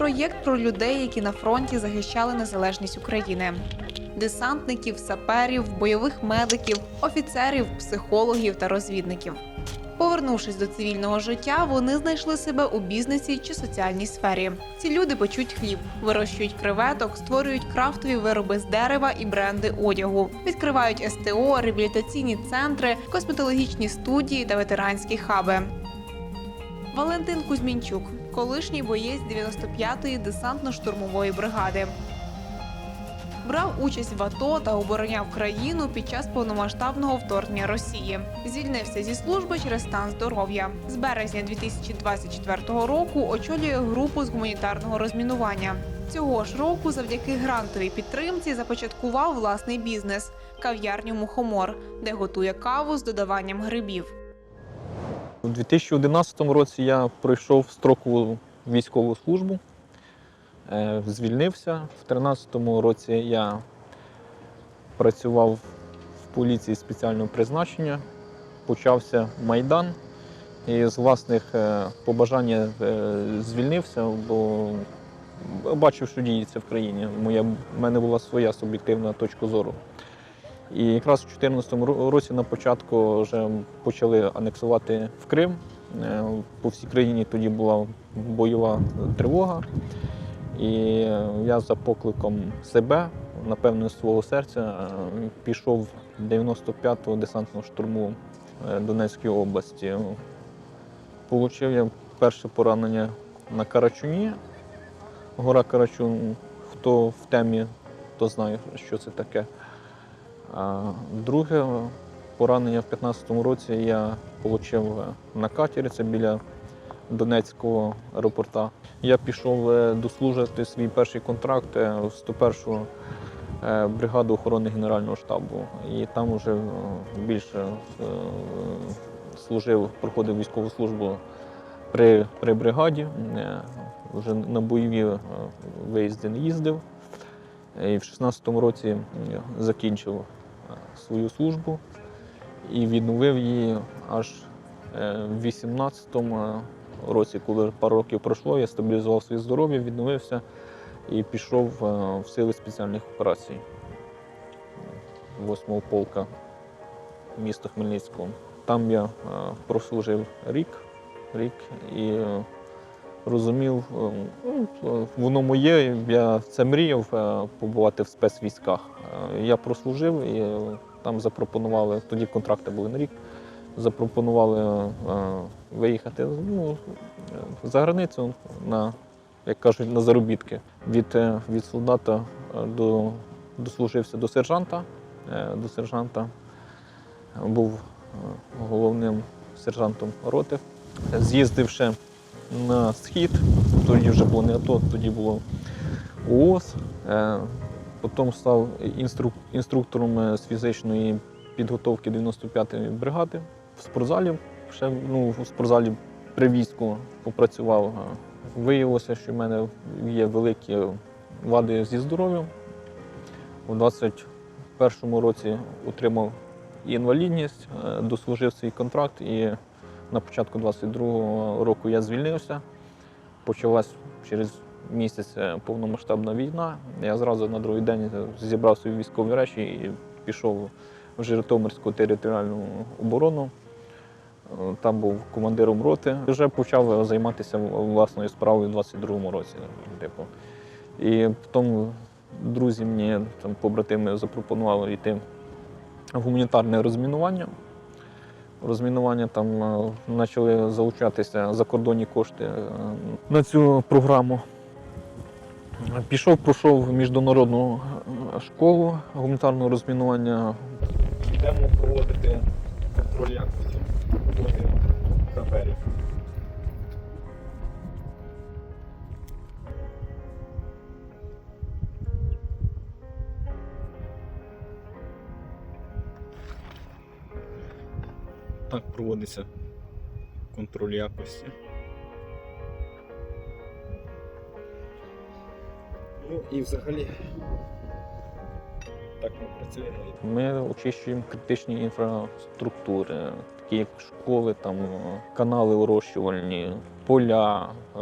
проєкт про людей, які на фронті захищали незалежність України. Десантників, саперів, бойових медиків, офіцерів, психологів та розвідників. Повернувшись до цивільного життя, вони знайшли себе у бізнесі чи соціальній сфері. Ці люди печуть хліб, вирощують креветок, створюють крафтові вироби з дерева і бренди одягу, відкривають СТО, реабілітаційні центри, косметологічні студії та ветеранські хаби. Валентин Кузьмінчук, колишній боєць 95-ї десантно-штурмової бригади. Брав участь в АТО та обороняв країну під час повномасштабного вторгнення Росії. Звільнився зі служби через стан здоров'я. З березня 2024 року очолює групу з гуманітарного розмінування. Цього ж року, завдяки грантовій підтримці, започаткував власний бізнес кав'ярню Мухомор, де готує каву з додаванням грибів. У 2011 році я пройшов строкову військову службу, е, звільнився. В 2013 році я працював в поліції спеціального призначення, почався Майдан і з власних е, побажань е, звільнився, бо бачив, що діється в країні. В мене була своя суб'єктивна точка зору. І якраз у 2014 році на початку вже почали анексувати в Крим. Е, По всій країні тоді була бойова тривога. І я за покликом себе, напевно, з свого серця, е, пішов 95-го десантного штурму е, Донецької області. Получив я перше поранення на Карачуні. Гора Карачун, хто в темі, то знає, що це таке. А друге поранення в 2015 році я отримав на катері, це біля Донецького аеропорта. Я пішов е, дослужити свій перший контракт е, в 101-ту е, бригаду охорони Генерального штабу. І там вже більше служив, проходив військову службу при, при бригаді. Вже на бойові виїзди не їздив. І в 16-му році закінчив свою службу і відновив її аж е, в 18-му році, коли пару років пройшло, я стабілізував своє здоров'я, відновився і пішов е, в сили спеціальних операцій 8-го полка міста Хмельницького. Там я е, прослужив рік, рік і е, розумів, е, ну, е, воно моє, я це мріяв е, побувати в спецвійськах. Е, Я прослужив і е, там запропонували, тоді контракти були на рік, запропонували е, виїхати ну, за границю на, як кажуть, на заробітки. Від, е, від солдата е, до, дослужився до сержанта. е, До сержанта був е, головним сержантом роти. З'їздив ще на схід, тоді вже було не АТО, тоді було УОС. Е, Потім став інструк- інструктором е, з фізичної підготовки 95-ї бригади в спортзалі. Ще ну, в спортзалі при війську попрацював. Е, Виявилося, що в мене є великі вади зі здоров'ям. У 21-му році отримав інвалідність, е, дослужив свій контракт і на початку 22-го року я звільнився. Почалась через місяць повномасштабна війна. Я зразу на другий день зібрав свої військові речі і пішов в Житомирську територіальну оборону. Там був командиром роти. Вже почав займатися власною справою у 22-му році. Типу. І потім друзі мені, там, побратими, запропонували йти в гуманітарне розмінування. Розмінування там е, почали залучатися закордонні кошти е, на цю програму. Пішов, пройшов міжнародну е, школу гуманітарного розмінування. Йдемо проводити контроль якості роботи саперів. Так проводиться контроль якості. Ну і взагалі так ми працюємо. Ми очищуємо критичні інфраструктури, такі як школи, там, канали урощувальні, поля, е,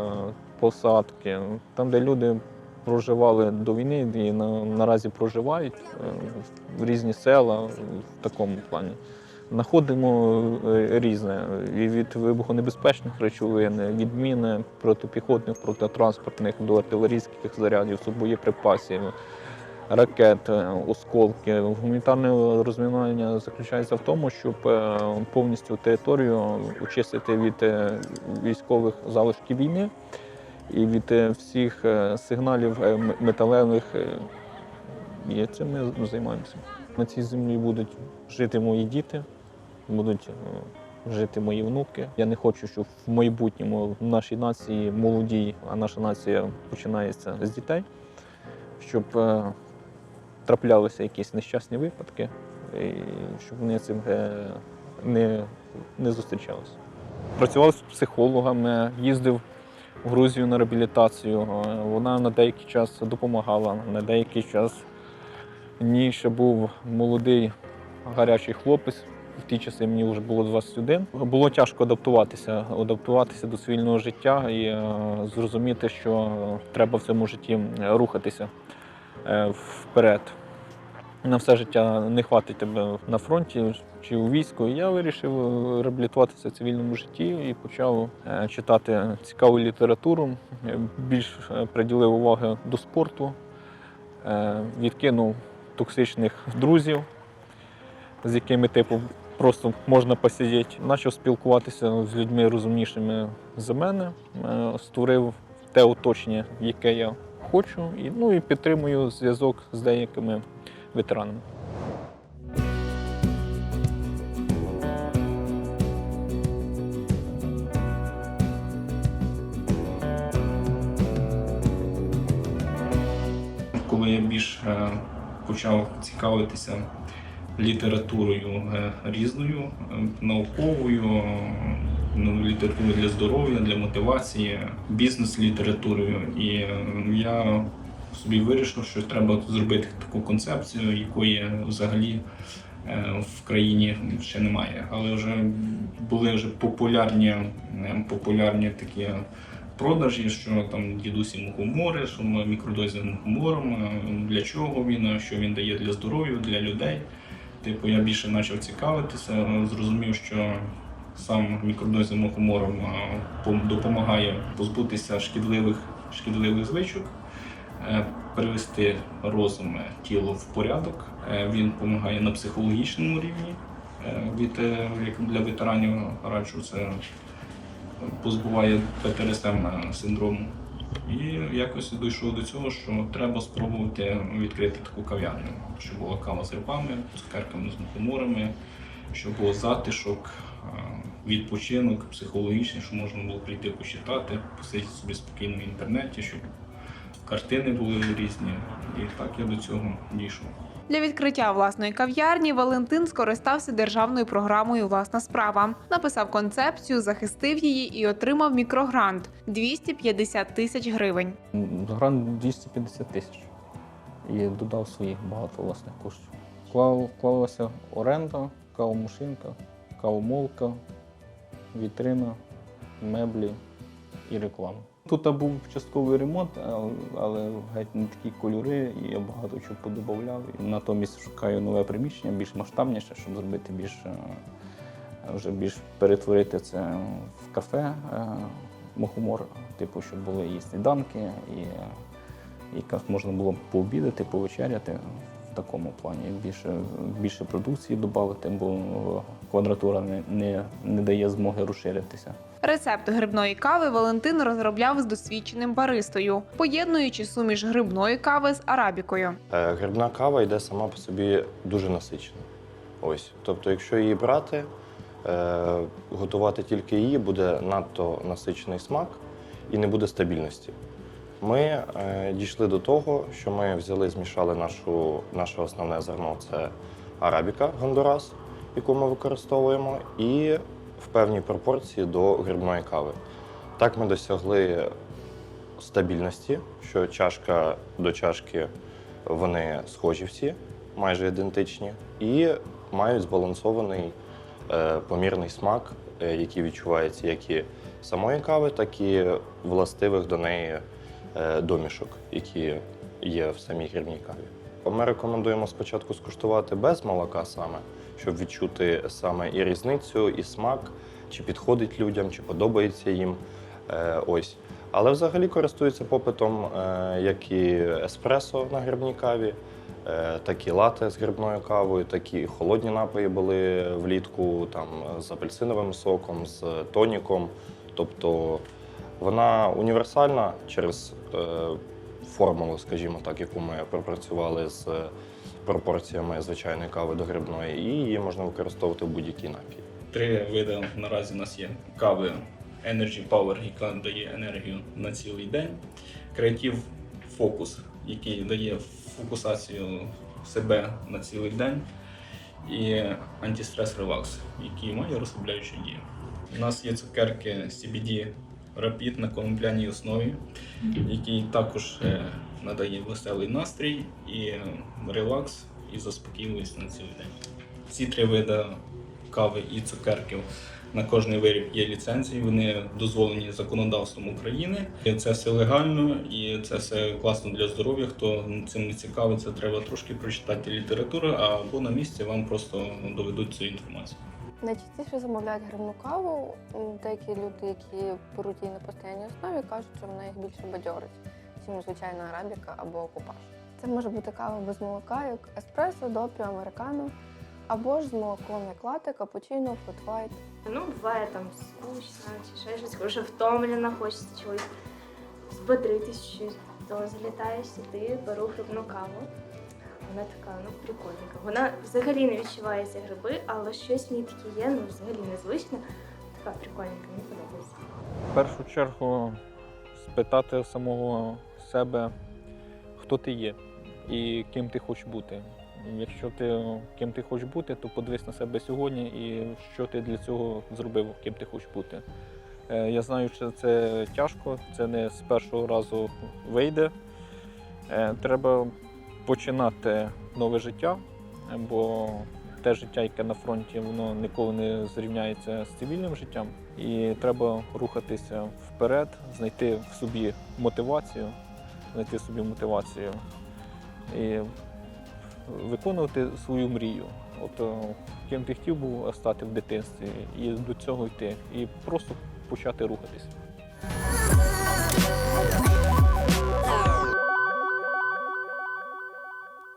посадки, там, де люди проживали до війни і на, наразі проживають е, в різні села в такому плані. Знаходимо е, різне від вибухонебезпечних речовин, від міни протипіхотних, протитранспортних до артилерійських зарядів, боєприпасів, ракет, е, осколки. Гуманітарне розмінування заключається в тому, щоб е, повністю територію очистити від військових залишків війни і від всіх сигналів металевих. І цим ми займаємося. На цій землі будуть жити мої діти, будуть е, жити мої внуки. Я не хочу, щоб в майбутньому в нашій нації молодій, а наша нація починається з дітей, щоб е, траплялися якісь нещасні випадки, і щоб вони цим е, не, не зустрічалися. Працював з психологами, їздив в Грузію на реабілітацію. Вона на деякий час допомагала, на деякий час ні, ще був молодий гарячий хлопець. В ті часи мені вже було 21. Було тяжко адаптуватися, адаптуватися до цивільного життя і е, зрозуміти, що треба в цьому житті рухатися е, вперед. На все життя не хватить тебе на фронті чи у війську. Я вирішив е, реабілітуватися в цивільному житті і почав читати цікаву літературу, більш приділив уваги до спорту, відкинув токсичних друзів, з якими типу просто можна посидіти. Почав спілкуватися з людьми розумнішими за мене, е, створив те оточення, яке я хочу, і, ну, і підтримую зв'язок з деякими ветеранами. Коли я більш е, почав цікавитися літературою е, різною, е, науковою, е, ну, літературою для здоров'я, для мотивації, бізнес-літературою. І я собі вирішив, що треба зробити таку концепцію, якої взагалі в країні ще немає. Але вже були вже популярні, популярні такі продажі, що там дідусі мухомори, що мікродозі мухомором, для чого він, що він дає для здоров'я, для людей. Типу, я більше почав цікавитися, зрозумів, що сам мікродозі мухомором допомагає позбутися шкідливих, шкідливих звичок, е, привести розум, тіло в порядок. Е, Він допомагає на психологічному рівні. Е, Від, як для ветеранів раджу це позбуває ПТСМ е, синдрому. І якось дійшов до цього, що треба спробувати відкрити таку кав'ярню, щоб була кава з грибами, цукерками з мухоморами, щоб було затишок, відпочинок психологічний, що можна було прийти почитати, посидіти собі спокійно в інтернеті, щоб картини були різні. І так я до цього дійшов. Для відкриття власної кав'ярні Валентин скористався державною програмою Власна справа, написав концепцію, захистив її і отримав мікрогрант 250 тисяч гривень. Грант 250 тисяч. І додав своїх багато власних коштів. Вклалася оренда, кавомашинка, кавомолка, вітрина, меблі і реклама. Тут був частковий ремонт, але геть не такі кольори, і я багато чого подобавляв. Натомість шукаю нове приміщення, більш масштабніше, щоб зробити більш е, вже більш перетворити це в кафе е, мухомор, типу, щоб були і сніданки, і, е, і можна було пообідати, повечеряти такому плані. Більше, більше продукції додати, бо квадратура не, не, не дає змоги розширитися. Рецепт грибної кави Валентин розробляв з досвідченим баристою, поєднуючи суміш грибної кави з арабікою. Е, Грибна кава йде сама по собі дуже насичена. Ось. Тобто, якщо її брати, е, готувати тільки її, буде надто насичений смак і не буде стабільності. Ми е, дійшли до того, що ми взяли, змішали нашу, наше основне зерно це арабіка гондурас, яку ми використовуємо, і в певній пропорції до грибної кави. Так ми досягли стабільності, що чашка до чашки вони схожі всі, майже ідентичні, і мають збалансований е, помірний смак, е, який відчувається як і самої кави, так і властивих до неї домішок, які є в самій грибній каві. Ми рекомендуємо спочатку скуштувати без молока саме, щоб відчути саме і різницю, і смак, чи підходить людям, чи подобається їм. Е, ось. Але взагалі користується попитом е, як і еспресо на грибній каві, е, так і лате з грибною кавою, такі холодні напої були влітку там, з апельсиновим соком, з тоніком. Тобто вона універсальна через е, формулу, скажімо так, яку ми пропрацювали з пропорціями звичайної кави до грибної, і її можна використовувати в будь-якій напій. Три види наразі у нас є кави Energy Power, яка дає енергію на цілий день. Креатив Focus, який дає фокусацію себе на цілий день. І антистрес релакс, який має розслабляючу дію. У нас є цукерки CBD Rapid на конопляній основі, який також е, надає веселий настрій і е, релакс і заспокійливість на цілий день. Ці три види кави і цукерків на кожний виріб є ліцензії, вони дозволені законодавством України. Це все легально і це все класно для здоров'я. Хто цим не цікавиться, треба трошки прочитати літературу, або на місці вам просто доведуть цю інформацію. Найчастіше замовляють грибну каву. Деякі люди, які беруть її на постійній основі, кажуть, що вона їх більше бадьорить, ніж звичайна арабіка або купаж. Це може бути кава без молока, як еспресо, допіо, американо, або ж з молоком, як лате, капучино, флет-вайт. Ну, буває там скучно чи ще щось, вже втомлена, хочеться чогось збодритись, щось, то залітаєш сюди, беру грибну каву. Вона така, ну, прикольненька. Вона взагалі не відчувається гриби, але щось в ній таке є, ну, взагалі незвичне. Така прикольненька, мені подобається. В першу чергу спитати самого себе, хто ти є і ким ти хочеш бути. Якщо ти ким ти хочеш бути, то подивись на себе сьогодні і що ти для цього зробив, ким ти хочеш бути. Е, Я знаю, що це тяжко, це не з першого разу вийде. Е, Треба починати нове життя, бо те життя, яке на фронті, воно ніколи не зрівняється з цивільним життям. І треба рухатися вперед, знайти в собі мотивацію, знайти в собі мотивацію і виконувати свою мрію. От е, ким ти хотів був стати в дитинстві, і до цього йти, і просто почати рухатись.